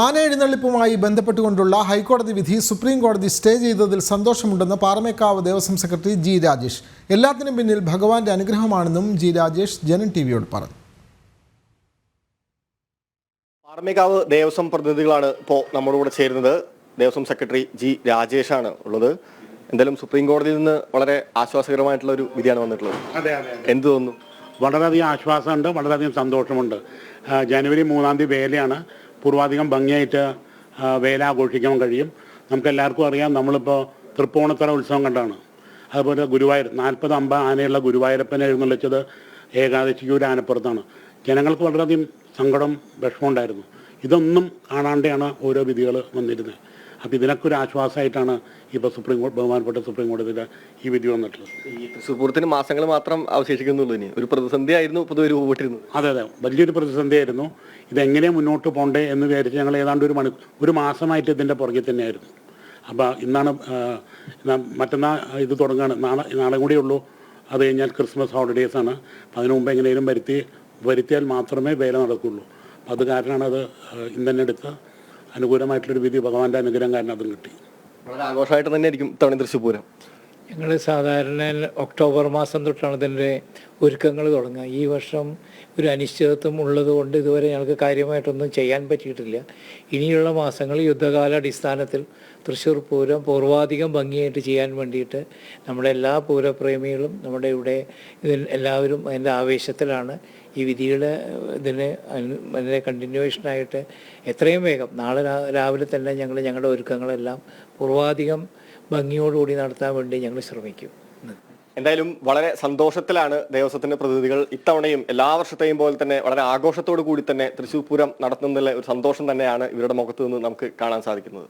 ആന എഴുന്നള്ളിപ്പുമായി ബന്ധപ്പെട്ടുകൊണ്ടുള്ള ഹൈക്കോടതി വിധി സുപ്രീം കോടതി സ്റ്റേ ചെയ്തതിൽ സന്തോഷമുണ്ടെന്ന് പാറമേക്കാവ് ദേവസ്വം സെക്രട്ടറി ജി രാജേഷ്. എല്ലാത്തിനും പിന്നിൽ ഭഗവാന്റെ അനുഗ്രഹമാണെന്നും ജി രാജേഷ് ജനൻ ടി വിയോട് പറഞ്ഞു. പാറമേക്കാവ് ദേവസ്വം പ്രതിനിധികളാണ് ഇപ്പോൾ നമ്മുടെ കൂടെ ചേരുന്നത്. ദേവസ്വം സെക്രട്ടറി ജി രാജേഷാണ് ഉള്ളത്. എന്തായാലും സുപ്രീം കോടതിയിൽ നിന്ന് വളരെ ആശ്വാസകരമായിട്ടുള്ള ഒരു വിധിയാണ് വന്നിട്ടുള്ളത്. അതെ അതെ എന്ത് തോന്നുന്നു? വളരെയധികം ആശ്വാസമുണ്ട് വളരെയധികം സന്തോഷമുണ്ട്. ജനുവരി മൂന്നാം തീയതി വേലയാണ്. പൂർവാധികം ഭംഗിയായിട്ട് വേല ആഘോഷിക്കാൻ കഴിയും. നമുക്ക് എല്ലാവർക്കും അറിയാം നമ്മളിപ്പോൾ തൃപ്പൂണിത്തറ ഉത്സവം കണ്ടാണ്. അതുപോലെ ഗുരുവായൂർ നാൽപ്പത് അമ്പ ആനയുള്ള ഗുരുവായൂരപ്പനെ എഴുന്നള്ളിച്ചത് ഏകാദശിക്ക് ഒരു ആനപ്പുറത്താണ്. ജനങ്ങൾക്ക് വളരെയധികം സങ്കടം വിഷമമുണ്ടായിരുന്നു ഇതൊന്നും കാണാണ്ടെയാണ് ഓരോ വിധികൾ വന്നിരുന്നത്. അപ്പോൾ ഇതിനൊക്കെ ഒരു ആശ്വാസമായിട്ടാണ് ഇപ്പോൾ സുപ്രീം കോടതി ബഹുമാനപ്പെട്ട സുപ്രീം കോടതിയുടെ ഈ വിധി വന്നിട്ടുള്ളത്. ഈ തൃശ്ശൂർ പൂരത്തിന് മാസങ്ങൾ മാത്രം അവശേഷിക്കുന്നുള്ളൂ ഇനി. ഒരു പ്രതിസന്ധി ആയിരുന്നു പൊതുവെ രൂപപ്പെട്ടിരുന്നത് അതെ അതെ. വലിയൊരു പ്രതിസന്ധിയായിരുന്നു. ഇതെങ്ങനെ മുന്നോട്ട് പോകണ്ടേ എന്ന് വിചാരിച്ച് ഞങ്ങൾ ഏതാണ്ട് ഒരു മണി ഒരു മാസമായിട്ട് ഇതിന്റെ പുറകെ തന്നെയായിരുന്നു. അപ്പോൾ ഇന്നാണ് മറ്റന്നാ മറ്റന്നാൾ ഇത് തുടങ്ങുകയാണ് നാളെ നാളെ കൂടെ ഉള്ളൂ. അത് കഴിഞ്ഞാൽ ക്രിസ്മസ് ഹോളിഡേയ്സ് ആണ്. അപ്പം അതിനു മുമ്പ് എങ്ങനെയും വരുത്തി വരുത്തിയാൽ മാത്രമേ വേല നടക്കുകയുള്ളൂ അപ്പം അത് കാരണമാണ് അത് ഇന്ന് തന്നെ എടുത്ത് അനുകൂലമായിട്ടുള്ളൊരു വിധി ഭഗവാന്റെ അനുഗ്രഹം കാരണം അതും കിട്ടി. വളരെ ആഘോഷമായിട്ട് തന്നെ ആയിരിക്കും തൃശ്ശൂർ പൂരം. ഞങ്ങൾ സാധാരണ ഒക്ടോബർ മാസം തൊട്ടാണ് ഇതിന്റെ ഒരുക്കങ്ങൾ തുടങ്ങുക. ഈ വർഷം ഒരു അനിശ്ചിതത്വം ഉള്ളതുകൊണ്ട് ഇതുവരെ ഞങ്ങൾക്ക് കാര്യമായിട്ടൊന്നും ചെയ്യാൻ പറ്റിയിട്ടില്ല. ഇനിയുള്ള മാസങ്ങൾ യുദ്ധകാലാടിസ്ഥാനത്തിൽ തൃശ്ശൂർ പൂരം പൂർവാധികം ഭംഗിയായിട്ട് ചെയ്യാൻ വേണ്ടിയിട്ട് നമ്മുടെ എല്ലാ പൂരപ്രേമികളും നമ്മുടെ ഇവിടെ ഇതിൽ എല്ലാവരും അതിന്റെ ആവേശത്തിലാണ് ഈ വിധിയുടെ ഇതിന് അതിന്റെ കണ്ടിന്യൂവേഷനായിട്ട് എത്രയും വേഗം നാളെ രാവിലെ തന്നെ ഞങ്ങൾ ഞങ്ങളുടെ ഒരുക്കങ്ങളെല്ലാം പൂർവാധികം ഭംഗിയോടുകൂടി നടത്താൻ വേണ്ടി ഞങ്ങൾ ശ്രമിക്കും. എന്തായാലും വളരെ സന്തോഷത്തിലാണ് ദേവസ്വത്തിന്റെ പ്രതിനിധികൾ ഇത്തവണയും എല്ലാ വർഷത്തെയും പോലെ തന്നെ വളരെ ആഘോഷത്തോടു കൂടി തന്നെ തൃശൂർ പൂരം നടത്തുന്നതിലെ ഒരു സന്തോഷം തന്നെയാണ് ഇവരുടെ മുഖത്ത് നിന്ന് നമുക്ക് കാണാൻ സാധിക്കുന്നത്.